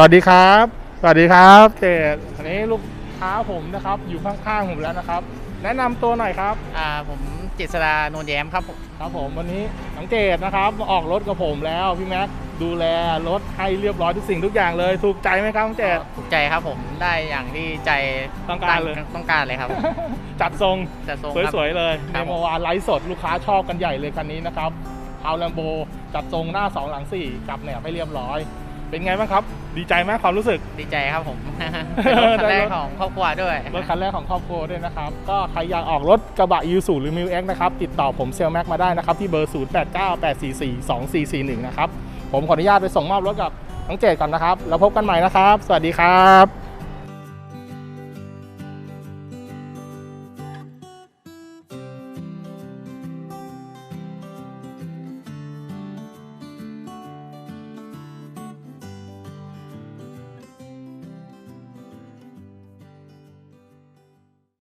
สวัสดีครับ สวัสดีครับเจดอันนี้ลูกค้าผมนะครับ อยู่ข้างๆผมแล้วนะครับ แนะนำตัวหน่อยครับ อ่าผมเจษดาโนนแย้มครับผมครับผมวันนี้น้องเจดนะครับมาออกรถกับผมแล้วพี่แม็กดูแลรถให้เรียบร้อยทุกสิ่งทุกอย่างเลยถูกใจไหมครับน้องเจดถูกใจครับผมได้อย่างที่ใจต้องการเลย ต้องการเลยครับจัดทรงจะทรงครับ สวยๆเลยครัในบเมื่อวานไลฟ์สดลูกค้าชอบกันใหญ่เลยคันนี้นะครับพาวแลมโบจัดทรงหน้า 2 หลัง 4กับแหนบให้เรียบร้อย เป็นไงบ้างครับ ดีใจไหมความรู้สึก ดีใจครับผม เป็นรถคันแรกของครอบครัวด้วย รถคันแรกของครอบครัวด้วยนะครับ ก็ใครอยากออกรถกระบะยูสูหรือมิวเอ็กนะครับ ติดต่อผมเซลแม็กมาได้นะครับ ที่เบอร์ 0 8 9 8 4 4 2 4 4 1 นะครับ ผมขออนุญาตไปส่งมอบรถกับน้องเจดก่อนนะครับ แล้วพบกันใหม่นะครับ สวัสดีครับ